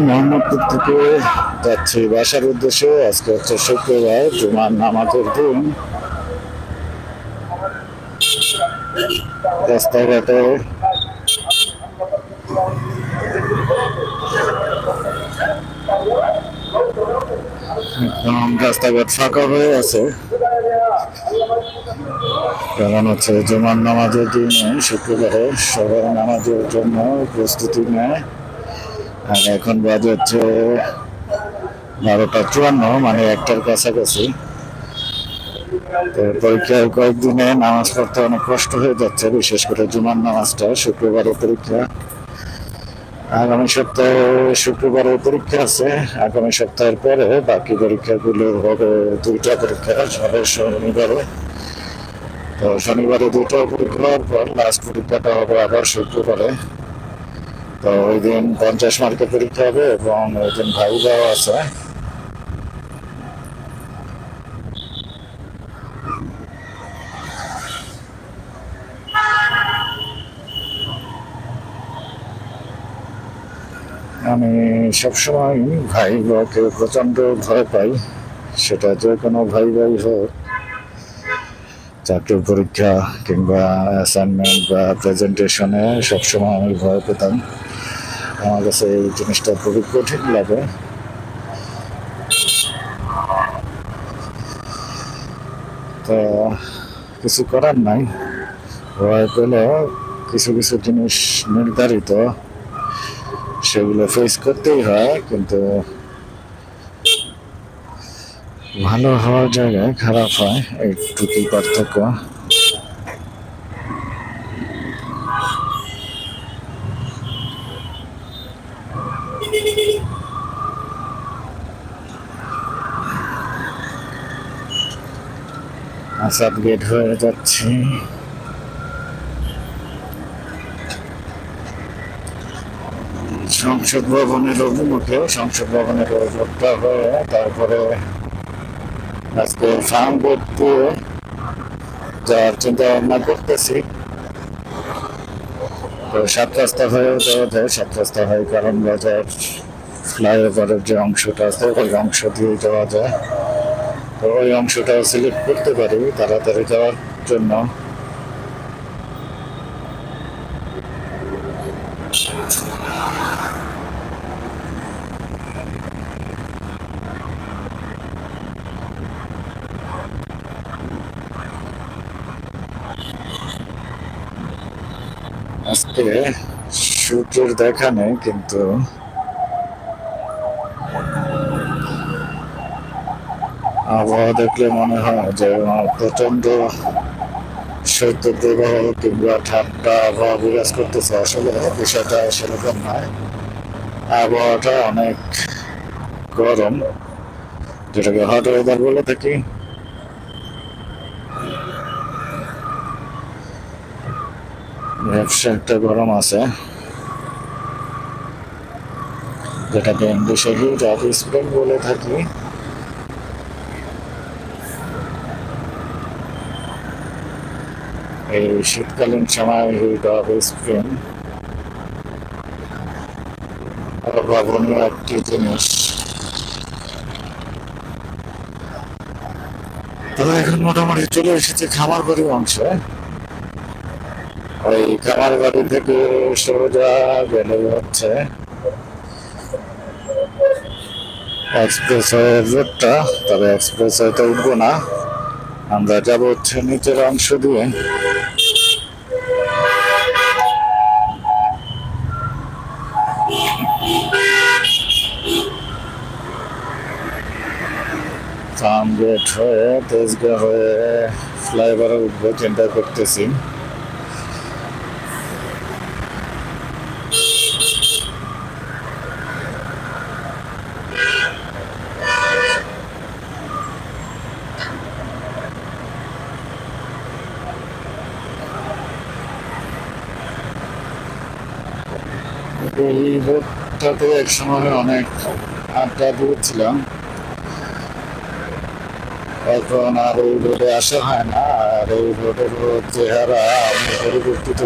মোহাম্মদপুর থেকে যাচ্ছি বাসার উদ্দেশ্যে আজকে হচ্ছে শুক্রবার জুমার নামাজের দিন রাস্তাঘাটে রাস্তাঘাট ফাঁকা হয়ে আছে কারণ হচ্ছে জুমার নামাজের দিনে শুক্রবারে সবাই নামাজের জন্য প্রস্তুতি নেয়। আর এখন বাজে হচ্ছে বারোটা চুয়ান্ন মানে একটার কাছাকাছি। পরীক্ষার কয়েকদিনে নামাজ পড়তে অনেক কষ্ট হয়ে যাচ্ছে, বিশেষ করে জুমার নামাজটা, শুক্রবারের পরীক্ষা। আগামী সপ্তাহে শুক্রবারের পরীক্ষা আছে, আগামী সপ্তাহের পরে বাকি পরীক্ষাগুলো হবে দুইটা পরীক্ষা হবে শনিবারে। তো শনিবারে দুটো হওয়ার পর লাস্ট পরীক্ষাটা হবে আবার শুক্রবারে। তো ওই দিন পঞ্চাশ মার্কের পরীক্ষা হবে এবং ওই দিন ভাইবাও আছে। আমি সবসময় ভাই বাকে প্রচণ্ড ভয় পাই। সেটা যে কোনো ভাই ভাই হোক চাকরির পরীক্ষা কিংবা অ্যাসাইনমেন্ট বা প্রেজেন্টেশনে সবসময় আমি ভয় পেতাম। আমার কাছে এই জিনিসটা খুবই কঠিন লাগে। তো কিছু করার নাই। ভয় পেলে কিছু কিছু জিনিস নির্ধারিত, সেগুলো ফেস করতেই হয়, কিন্তু ভালো হওয়ার জায়গায় খারাপ হয় এইটুকুই পার্থক্য। আসাদ গেট হয়ে যাচ্ছি। সংসদ ভবনের অভিমুখে সংসদ ভবনের রোডটা হয়ে তারপরে আজকে ফার্ম বোর্ড দিয়ে যাওয়ার চিন্তা ভাবনা করতেছি। তো সাত রাস্তা হয়েও যাওয়া যায় সাত রাস্তা হয় কারণ বাজার ফ্লাইওভারের যে অংশটা আছে, ওই অংশ দিয়ে যাওয়া যায়। তো ওই অংশটাও সিলেক্ট করতে পারি, তাড়াতাড়ি যাওয়ার জন্য। আজকে সূর্যের দেখা নেই, কিন্তু আবহাওয়া দেখলে মনে হয় যে প্রচণ্ড শৈত্যপ্রবাহ কিংবা ঠান্ডা আবহাওয়া বিরাজ করতেছে। আসলে বিষয়টা সেরকম নয়। আবহাওয়াটা অনেক গরম, যেটাকে হট ওয়েদার বলে থাকি। ব্যবসা একটা গরম আছে। যেটাকে ইংলিশে স্প্রিং বলে থাকি। এই শীতকালীন সময় অভাবনীয় একটি জিনিস। তবে এখন মোটামুটি চলে এসেছে খামার বাড়ি অংশে ওই খামার বাড়ি থেকে সোজা গেলে হচ্ছে। এক্সপ্রেস রোডটা তবে এক্সপ্রেস হয়তো উঠবো না। আমরা যাব হচ্ছে নিচের অংশ দিয়ে। ফার্ম গেট হয়ে তেজগাঁ হয়ে ফ্লাইওভারে উঠবো, চিন্তা করতেছি। এই রোডটাতে এক সময় অনেক আড্ডা দিয়েছিলাম। এখন আর ওই রোডে আসা হয় না, আর এই রোডের চেহারা আমি পরিবর্তিত